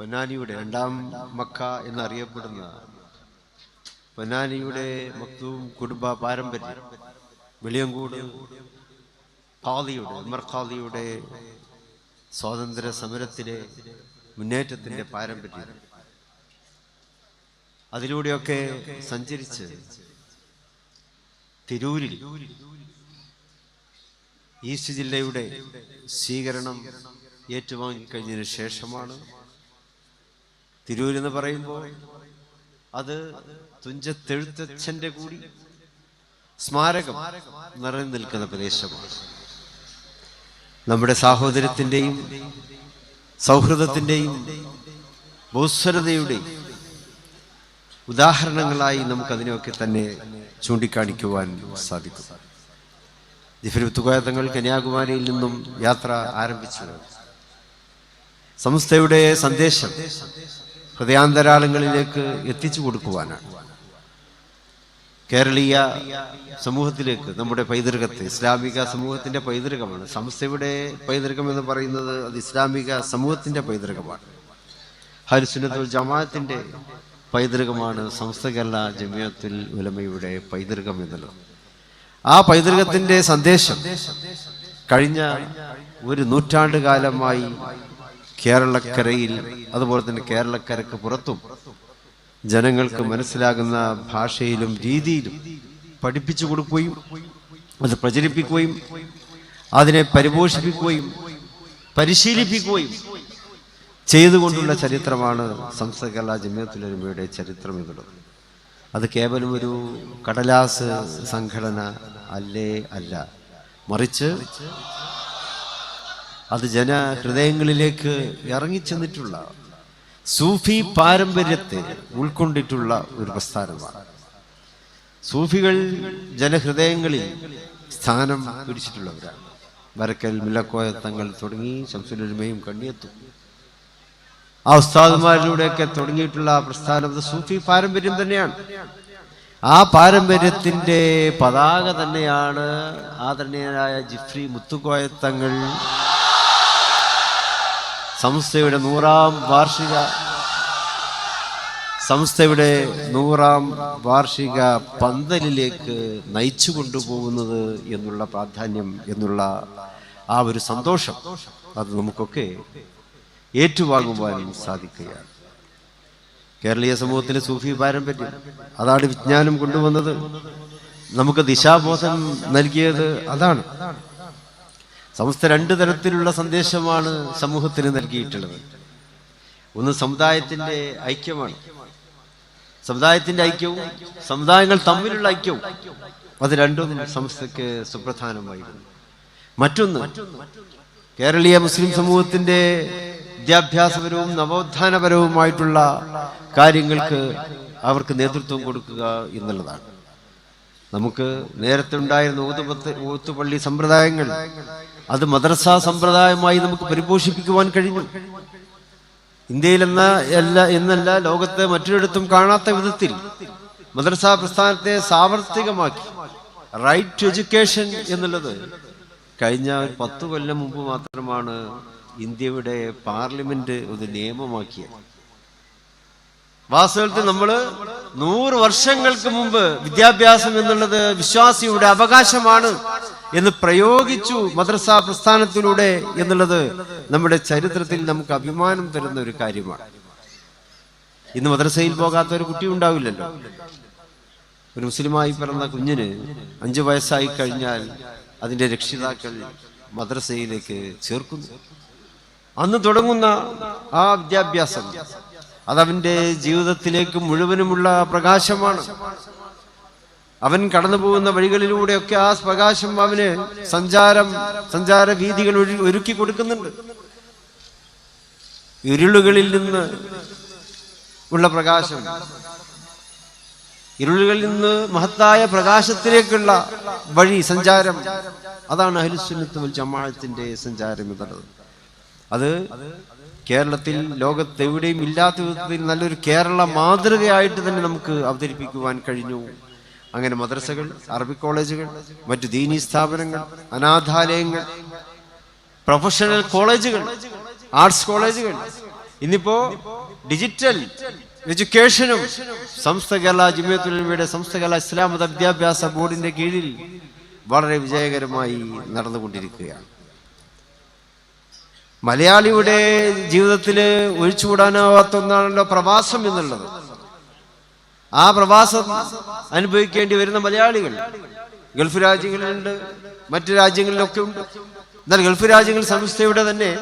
പൊന്നാനിയുടെ രണ്ടാം മക്ക എന്നറിയപ്പെടുന്ന പൊന്നാനിയുടെ മക്തൂം കുടുംബ പാരമ്പര്യം വെളിയങ്കോട് ഖാദിയുടെ ഉമർ ഖാദിയുടെ സ്വാതന്ത്ര്യ സമരത്തിലെ മുന്നേറ്റത്തിന്റെ പാരമ്പര്യം. അതിലൂടെയൊക്കെ സഞ്ചരിച്ച് തിരൂരിൽ ഈസ്റ്റ് ജില്ലയുടെ സ്വീകരണം ഏറ്റുവാങ്ങിക്കഴിഞ്ഞതിന് ശേഷമാണ് തിരൂരെന്ന് പറയുമ്പോൾ അത് തുഞ്ചത്തെഴുത്തച്ഛന്റെ കൂടി സ്മാരകം നിറഞ്ഞു നിൽക്കുന്ന പ്രദേശമാണ്. നമ്മുടെ സാഹോദര്യത്തിന്റെയും സൗഹൃദത്തിന്റെയും ബഹുസ്വരതയുടെയും ഉദാഹരണങ്ങളായി നമുക്കതിനെയൊക്കെ തന്നെ ചൂണ്ടിക്കാണിക്കുവാൻ സാധിക്കും. ജിഫിരുത്തുകോയത്തങ്ങൾ കന്യാകുമാരിയിൽ നിന്നും യാത്ര ആരംഭിച്ചു സംസ്ഥയുടെ സന്ദേശം ഹൃദയാന്തരാളങ്ങളിലേക്ക് എത്തിച്ചു കൊടുക്കുവാനാണ്. കേരളീയ സമൂഹത്തിലേക്ക് നമ്മുടെ പൈതൃകത്തെ ഇസ്ലാമിക സമൂഹത്തിന്റെ പൈതൃകമാണ്. സംസ്ഥയുടെ പൈതൃകം എന്ന് പറയുന്നത് അത് ഇസ്ലാമിക സമൂഹത്തിന്റെ പൈതൃകമാണ്. ഹരിസുനത്തുൽ ജമാഅത്തിന്റെ പൈതൃകമാണ് സംസ്ഥ കേരള ജമിയത്തുൽ ഉലമയുടെ പൈതൃകം എന്നുള്ളത്. ആ പൈതൃകത്തിന്റെ സന്ദേശം കഴിഞ്ഞ ഒരു നൂറ്റാണ്ട് കാലമായി കേരളക്കരയിൽ അതുപോലെ തന്നെ കേരളക്കരക്ക് പുറത്തും ജനങ്ങൾക്ക് മനസ്സിലാകുന്ന ഭാഷയിലും രീതിയിലും പഠിപ്പിച്ചു കൊടുക്കുകയും അത് പ്രചരിപ്പിക്കുകയും അതിനെ പരിപോഷിപ്പിക്കുകയും പരിശീലിപ്പിക്കുകയും ചെയ്തുകൊണ്ടുള്ള ചരിത്രമാണ് സംസ്ഥ കേരള ജമിയത്തുലമയുടെ ചരിത്രം എന്നുള്ളത്. അത് കേവലം ഒരു കടലാസ് സംഘടന അല്ലേ അല്ല മറിച്ച് അത് ജന ഹൃദയങ്ങളിലേക്ക് ഇറങ്ങിച്ചെന്നിട്ടുള്ള സൂഫി പാരമ്പര്യത്തെ ഉൾക്കൊണ്ടിട്ടുള്ള ഒരു പ്രസ്ഥാനമാണ്. സൂഫികൾ ജനഹൃദയങ്ങളിൽ സ്ഥാനം പിടിച്ചിട്ടുള്ളവരാണ്. വരക്കൽ മില്ലക്കോയ തങ്ങൾ തുടങ്ങി ശംസുലമയും കണ്ണിയെത്തും. ആ ഉസ്താദുമാരിലൂടെയൊക്കെ തുടങ്ങിയിട്ടുള്ള പ്രസ്ഥാനം സൂഫി പാരമ്പര്യം തന്നെയാണ്. ആ പാരമ്പര്യത്തിന്റെ പതാക തന്നെയാണ് ആദരണീയനായ ജിഫ്രി മുത്തുക്കോയത്തങ്ങൾ സംസ്ഥയുടെ നൂറാം വാർഷിക സംസ്ഥയുടെ നൂറാം വാർഷിക പന്തലിലേക്ക് നയിച്ചു കൊണ്ടുപോകുന്നത് എന്നുള്ള പ്രാധാന്യം എന്നുള്ള ആ ഒരു സന്തോഷം അത് നമുക്കൊക്കെ ഏറ്റുവാങ്ങുവാൻ സാധിക്കുകയാണ്. കേരളീയ സമൂഹത്തിലെ സൂഫി പാരമ്പര്യം അതാണ് വിജ്ഞാനം കൊണ്ടുവന്നത്. നമുക്ക് ദിശാബോധം നൽകിയത് അതാണ്. സമസ്ത രണ്ട് തരത്തിലുള്ള സന്ദേശമാണ് സമൂഹത്തിന് നൽകിയിട്ടുള്ളത്. ഒന്ന് സമുദായത്തിന്റെ ഐക്യമാണ്. സമുദായത്തിന്റെ ഐക്യവും സമുദായങ്ങൾ തമ്മിലുള്ള ഐക്യവും അത് രണ്ടും സംസ്ഥയ്ക്ക് സുപ്രധാനമായിരുന്നു. മറ്റൊന്ന് കേരളീയ മുസ്ലിം സമൂഹത്തിന്റെ വിദ്യാഭ്യാസപരവും നവോത്ഥാനപരവുമായിട്ടുള്ള കാര്യങ്ങൾക്ക് അവർക്ക് നേതൃത്വം കൊടുക്കുക എന്നുള്ളതാണ്. നമുക്ക് നേരത്തെ ഉണ്ടായിരുന്ന ഊതുപത്ത് ഊത്തുപള്ളി സമ്പ്രദായങ്ങൾ അത് മദ്രസ സമ്പ്രദായമായി നമുക്ക് പരിപോഷിപ്പിക്കുവാൻ കഴിഞ്ഞു. ഇന്ത്യയിലെന്ന എല്ലാ എന്നല്ല ലോകത്തെ മറ്റൊരിടത്തും കാണാത്ത വിധത്തിൽ മദ്രസ പ്രസ്ഥാനത്തെ സാവർത്തികമാക്കി. റൈറ്റ് ടു എഡ്യൂക്കേഷൻ എന്നുള്ളത് കഴിഞ്ഞ ഒരു പത്തു കൊല്ലം മുമ്പ് മാത്രമാണ് ഇന്ത്യയുടെ പാർലമെന്റ് ഒരു നിയമമാക്കിയത്. വാസ്തവത്തിൽ നമ്മൾ നൂറ് വർഷങ്ങൾക്ക് മുമ്പ് വിദ്യാഭ്യാസം എന്നുള്ളത് വിശ്വാസിയുടെ അവകാശമാണ് എന്ന് പ്രയോഗിച്ചു മദ്രസ പ്രസ്ഥാനത്തിലൂടെ എന്നുള്ളത് നമ്മുടെ ചരിത്രത്തിൽ നമുക്ക് അഭിമാനം തരുന്ന ഒരു കാര്യമാണ്. ഇന്ന് മദ്രസയിൽ പോകാത്ത ഒരു കുട്ടി ഉണ്ടാവില്ലല്ലോ. ഒരു മുസ്ലിമായി പിറന്ന കുഞ്ഞിന് അഞ്ചു വയസ്സായി കഴിഞ്ഞാൽ അതിന്റെ രക്ഷിതാക്കൾ മദ്രസയിലേക്ക് ചേർക്കുന്നു. അന്ന് തുടങ്ങുന്ന ആ വിദ്യാഭ്യാസം അതവന്റെ ജീവിതത്തിലേക്ക് മുഴുവനുമുള്ള പ്രകാശമാണ്. അവൻ കടന്നു പോകുന്ന വഴികളിലൂടെയൊക്കെ ആ പ്രകാശം അവന് സഞ്ചാരം സഞ്ചാര വീതികൾ ഒരുക്കി കൊടുക്കുന്നുണ്ട്. ഇരുളുകളിൽ നിന്ന് ഉള്ള പ്രകാശം. ഇരുളുകളിൽ നിന്ന് മഹത്തായ പ്രകാശത്തിലേക്കുള്ള വഴി സഞ്ചാരം. അതാണ് അഹ്ലുസുന്നത്ത് വൽ ജമാഅത്തിന്റെ സഞ്ചാരം എന്നുള്ളത്. അത് കേരളത്തിൽ ലോകത്തെവിടെയും ഇല്ലാത്ത വിധത്തിൽ നല്ലൊരു കേരള മാതൃകയായിട്ട് തന്നെ നമുക്ക് അവതരിപ്പിക്കുവാൻ കഴിഞ്ഞു. അങ്ങനെ മദ്രസകൾ അറബി കോളേജുകൾ മറ്റു ദീനി സ്ഥാപനങ്ങൾ അനാഥാലയങ്ങൾ പ്രൊഫഷണൽ കോളേജുകൾ ആർട്സ് കോളേജുകൾ ഇന്നിപ്പോ ഡിജിറ്റൽ എഡ്യൂക്കേഷനും സംസ്ഥ കേരള ജമിയത്തുലമയുടെ സംസ്ഥ കേരള ഇസ്ലാമത വിദ്യാഭ്യാസ ബോർഡിന്റെ കീഴിൽ വളരെ വിജയകരമായി നടന്നുകൊണ്ടിരിക്കുകയാണ്. മലയാളിയുടെ ജീവിതത്തിൽ ഒഴിച്ചുകൂടാനാവാത്ത ഒന്നാണല്ലോ പ്രവാസം എന്നുള്ളത്. ആ പ്രവാസം അനുഭവിക്കേണ്ടി വരുന്ന മലയാളികൾ. ഗൾഫ് രാജ്യങ്ങളിലുണ്ട് മറ്റു രാജ്യങ്ങളിലൊക്കെ ഉണ്ട്. എന്നാൽ ഗൾഫ് രാജ്യങ്ങൾ സംസ്ഥയുടെ തന്നെ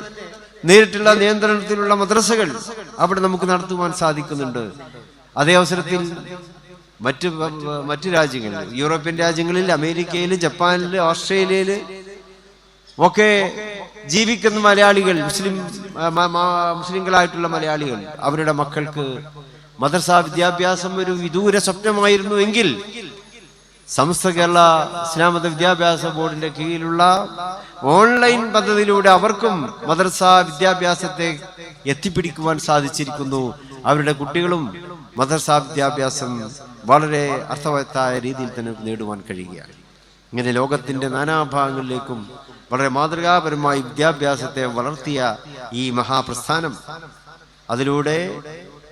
നേരിട്ടുള്ള നിയന്ത്രണത്തിലുള്ള മദ്രസകൾ അവിടെ നമുക്ക് നടത്തുവാൻ സാധിക്കുന്നുണ്ട്. അതേ അവസരത്തിൽ മറ്റ് മറ്റു രാജ്യങ്ങളിൽ യൂറോപ്യൻ രാജ്യങ്ങളിൽ അമേരിക്കയിൽ ജപ്പാനിൽ ഓസ്ട്രേലിയയിൽ ഒക്കെ ജീവിക്കുന്ന മലയാളികൾ മുസ്ലിം മുസ്ലിങ്ങളായിട്ടുള്ള മലയാളികൾ അവരുടെ മക്കൾക്ക് മദ്രസ വിദ്യാഭ്യാസം ഒരു വിദൂര സ്വപ്നമായിരുന്നു എങ്കിൽ സമസ്ത കേരള ഇസ്ലാം മത വിദ്യാഭ്യാസ ബോർഡിന്റെ കീഴിലുള്ള ഓൺലൈൻ പദ്ധതിയിലൂടെ അവർക്കും മദ്രസ വിദ്യാഭ്യാസത്തെ എത്തിപ്പിടിക്കുവാൻ സാധിച്ചിരിക്കുന്നു. അവരുടെ കുട്ടികളും മദ്രസ വിദ്യാഭ്യാസം വളരെ അർത്ഥവത്തായ രീതിയിൽ തന്നെ നേടുവാൻ കഴിയുകയാണ്. ഇങ്ങനെ ലോകത്തിന്റെ നാനാഭാഗങ്ങളിലേക്കും വളരെ മാതൃകാപരമായി വിദ്യാഭ്യാസത്തെ വളർത്തിയ ഈ മഹാപ്രസ്ഥാനം. അതിലൂടെ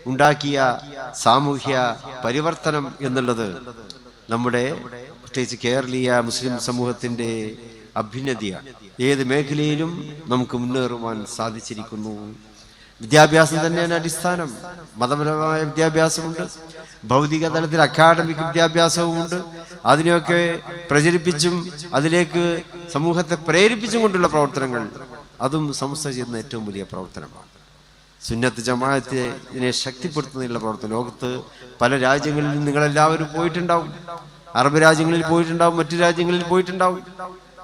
ഉണ്ടാക്കിയ സാമൂഹ്യ പരിവർത്തനം എന്നുള്ളത് നമ്മുടെ പ്രത്യേകിച്ച് കേരളീയ മുസ്ലിം സമൂഹത്തിന്റെ അഭ്യുന്നതിയാണ് ഏത് മേഖലയിലും നമുക്ക് മുന്നേറുവാൻ സാധിച്ചിരിക്കുന്നു. വിദ്യാഭ്യാസം തന്നെയാണ് അടിസ്ഥാനം. മതപരമായ വിദ്യാഭ്യാസമുണ്ട്. ഭൗതിക തലത്തിൽ അക്കാഡമിക് വിദ്യാഭ്യാസവുമുണ്ട്. അതിനെയൊക്കെ പ്രചരിപ്പിച്ചും അതിലേക്ക് സമൂഹത്തെ പ്രേരിപ്പിച്ചും കൊണ്ടുള്ള പ്രവർത്തനങ്ങൾ അതും സംസ്ഥ ചെയ്യുന്ന ഏറ്റവും വലിയ പ്രവർത്തനമാണ്. സുന്നത്ത് ജമാഅത്തെ ഇതിനെ ശക്തിപ്പെടുത്തുന്നതിനുള്ള പ്രവർത്തനം. ലോകത്ത് പല രാജ്യങ്ങളിൽ നിങ്ങളെല്ലാവരും പോയിട്ടുണ്ടാവും. അറബ് രാജ്യങ്ങളിൽ പോയിട്ടുണ്ടാവും മറ്റു രാജ്യങ്ങളിൽ പോയിട്ടുണ്ടാവും.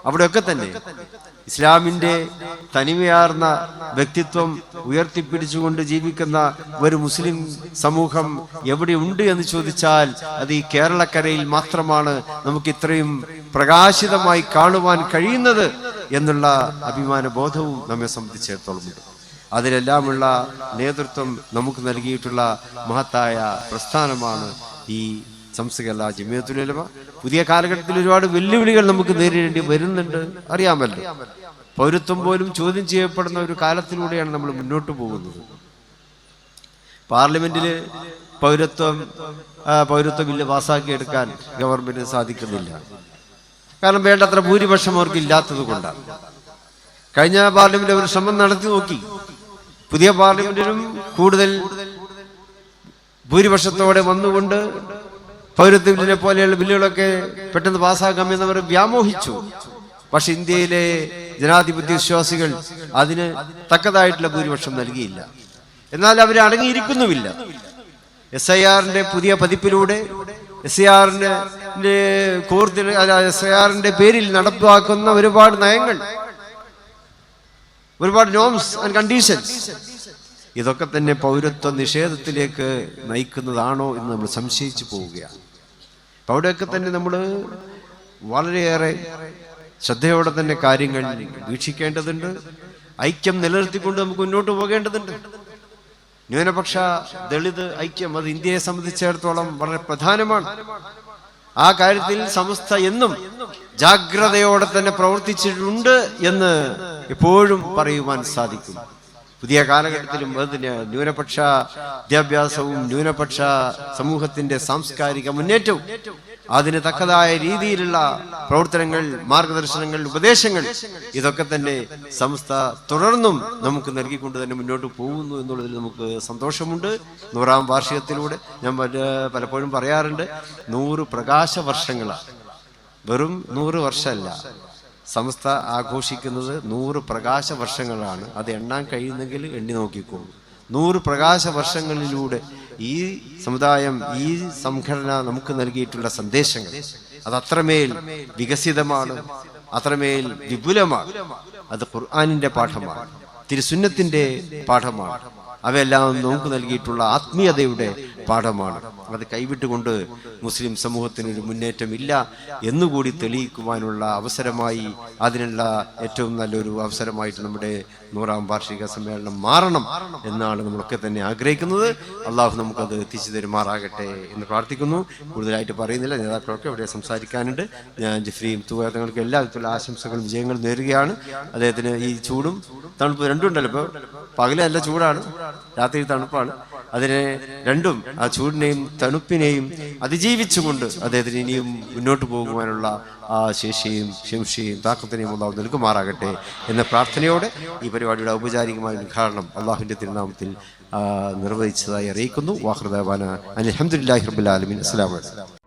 അവിടെയൊക്കെ തന്നെ. ഇസ്ലാമിന്റെ തനിമയാർന്ന വ്യക്തിത്വം ഉയർത്തിപ്പിടിച്ചുകൊണ്ട് ജീവിക്കുന്ന ഒരു മുസ്ലിം സമൂഹം എവിടെ ഉണ്ട് എന്ന് ചോദിച്ചാൽ അത് ഈ കേരളക്കരയിൽ മാത്രമാണ് നമുക്ക് ഇത്രയും പ്രകാശിതമായി കാണുവാൻ കഴിയുന്നത് എന്നുള്ള അഭിമാന ബോധവും നമ്മെ സംബന്ധിച്ചിടത്തോളം ഉണ്ട്. അതിലെല്ലാമുള്ള നേതൃത്വം നമുക്ക് നൽകിയിട്ടുള്ള മഹത്തായ പ്രസ്ഥാനമാണ് ഈ സംസ്ഥകല്ല ജമിയത്തുലമ പുതിയ കാലഘട്ടത്തിൽ ഒരുപാട് വെല്ലുവിളികൾ നമുക്ക് നേരിടേണ്ടി വരുന്നുണ്ട്. അറിയാമല്ലോ. പൗരത്വം പോലും ചോദ്യം ചെയ്യപ്പെടുന്ന ഒരു കാലത്തിലൂടെയാണ് നമ്മൾ മുന്നോട്ട് പോകുന്നത്. പാർലമെന്റിൽ പൗരത്വം പൗരത്വ ബില്ല് പാസ്സാക്കിയെടുക്കാൻ ഗവൺമെന്റിന് സാധിക്കുന്നില്ല. കാരണം വേണ്ടത്ര ഭൂരിപക്ഷം അവർക്ക് ഇല്ലാത്തത് കൊണ്ടാണ്. കഴിഞ്ഞ പാർലമെന്റ് അവർ ശ്രമം നടത്തി നോക്കി. പുതിയ പാർലമെന്റിനും കൂടുതൽ ഭൂരിപക്ഷത്തോടെ വന്നുകൊണ്ട് പൗരത്വ ബില്ലിനെ പോലെയുള്ള ബില്ലുകളൊക്കെ പെട്ടെന്ന് പാസ്സാക്കാമെന്ന് അവർ വ്യാമോഹിച്ചു. പക്ഷെ ഇന്ത്യയിലെ ജനാധിപത്യ വിശ്വാസികൾ അതിന് തക്കതായിട്ടുള്ള ഭൂരിപക്ഷം നൽകിയില്ല. എന്നാൽ അവർ അടങ്ങിയിരിക്കുന്നുമില്ല. എസ് ഐ ആറിന്റെ പുതിയ പതിപ്പിലൂടെ എസ് ഐ ആറിന്റെ കോർത്തിൽ എസ് ഐ ആറിന്റെ പേരിൽ നടപ്പാക്കുന്ന ഒരുപാട് നയങ്ങൾ ഒരുപാട് നോംസ് ആൻഡ് കണ്ടീഷൻസ് ഇതൊക്കെ തന്നെ പൗരത്വ നിഷേധത്തിലേക്ക് നയിക്കുന്നതാണോ എന്ന് നമ്മൾ സംശയിച്ചു പോവുകയാണ്. അപ്പൊ അവിടെയൊക്കെ തന്നെ നമ്മൾ വളരെയേറെ ശ്രദ്ധയോടെ തന്നെ കാര്യങ്ങൾ വീക്ഷിക്കേണ്ടതുണ്ട്. ഐക്യം നിലനിർത്തിക്കൊണ്ട് നമുക്ക് മുന്നോട്ട് പോകേണ്ടതുണ്ട്. ന്യൂനപക്ഷ ദളിത് ഐക്യം അത് ഇന്ത്യയെ സംബന്ധിച്ചിടത്തോളം വളരെ പ്രധാനമാണ്. ആ കാര്യത്തിൽ സമസ്ത എന്നും ജാഗ്രതയോടെ തന്നെ പ്രവർത്തിച്ചിട്ടുണ്ട് എന്ന് എപ്പോഴും പറയുവാൻ സാധിക്കും. പുതിയ കാലഘട്ടത്തിലും ന്യൂനപക്ഷ വിദ്യാഭ്യാസവും ന്യൂനപക്ഷ സമൂഹത്തിന്റെ സാംസ്കാരിക മുന്നേറ്റവും. അതിന് തക്കതായ രീതിയിലുള്ള പ്രവർത്തനങ്ങൾ മാർഗദർശനങ്ങൾ ഉപദേശങ്ങൾ ഇതൊക്കെ തന്നെ സംസ്ഥ തുടർന്നും നമുക്ക് നൽകിക്കൊണ്ട് തന്നെ മുന്നോട്ട് പോകുന്നു എന്നുള്ളതിൽ നമുക്ക് സന്തോഷമുണ്ട്. നൂറാം വാർഷികത്തിലൂടെ ഞാൻ പലപ്പോഴും പറയാറുണ്ട് നൂറ് പ്രകാശ വർഷങ്ങളാണ് വെറും നൂറ് വർഷമല്ല സംസ്ഥ ആഘോഷിക്കുന്നത് നൂറ് പ്രകാശ വർഷങ്ങളാണ് അത് എണ്ണാൻ കഴിയുന്നെങ്കിൽ എണ്ണി നോക്കിക്കോളൂ നൂറ് പ്രകാശ വർഷങ്ങളിലൂടെ ഈ സമുദായം ഈ സംഘടന നമുക്ക് നൽകിയിട്ടുള്ള സന്ദേശങ്ങൾ അത് അത്രമേൽ വികസിതമാണ് അത്രമേൽ വിപുലമാണ്. അത് ഖുർആാനിന്റെ പാഠമാണ് തിരുസുന്നത്തിന്റെ പാഠമാണ്. അവയെല്ലാം നമുക്ക് നൽകിയിട്ടുള്ള ആത്മീയതയുടെ പാഠമാണ്. അത് കൈവിട്ടുകൊണ്ട് മുസ്ലിം സമൂഹത്തിന് ഒരു മുന്നേറ്റമില്ല എന്നുകൂടി തെളിയിക്കുവാനുള്ള അവസരമായി അതിനുള്ള ഏറ്റവും നല്ലൊരു അവസരമായിട്ട് നമ്മുടെ നൂറാം വാർഷിക സമ്മേളനം മാറണം എന്നാണ് നമ്മളൊക്കെ തന്നെ ആഗ്രഹിക്കുന്നത്. അള്ളാഹു നമുക്കത് എത്തിച്ചു തരുമാറാകട്ടെ എന്ന് പ്രാർത്ഥിക്കുന്നു. കൂടുതലായിട്ട് പറയുന്നില്ല. നേതാക്കളൊക്കെ ഇവിടെ സംസാരിക്കാനുണ്ട്. ഞാൻ ജിഫ്രിയും തുകങ്ങൾക്ക് എല്ലാ വിധത്തിലുള്ള ആശംസകളും വിജയങ്ങളും നേരുകയാണ്. അദ്ദേഹത്തിന് ഈ ചൂടും തണുപ്പ് രണ്ടും ഉണ്ടല്ലോ ഇപ്പോൾ പകൽ അല്ല ചൂടാണ്. രാത്രി തണുപ്പാണ്. അതിനെ രണ്ടും ആ ചൂടിനെയും തണുപ്പിനെയും അതിജീവിച്ചുകൊണ്ട് അദ്ദേഹത്തിന് ഇനിയും മുന്നോട്ട് പോകുവാനുള്ള ആ ശേഷിയും ശംഷിയും താക്കത്തിനെയും അള്ളാഹു നൽകുമാറാകട്ടെ എന്ന പ്രാർത്ഥനയോടെ ഈ പരിപാടിയുടെ ഔപചാരികമായ ഉദ്ഘാടനം അള്ളാഹുവിന്റെ തിരുനാമത്തിൽ നിർവഹിച്ചതായി അറിയിക്കുന്നു. വാഹൃദാന അലഹമുല്ലാഹി റബുലാലമിൻ അസ്സാം വലൈക്കും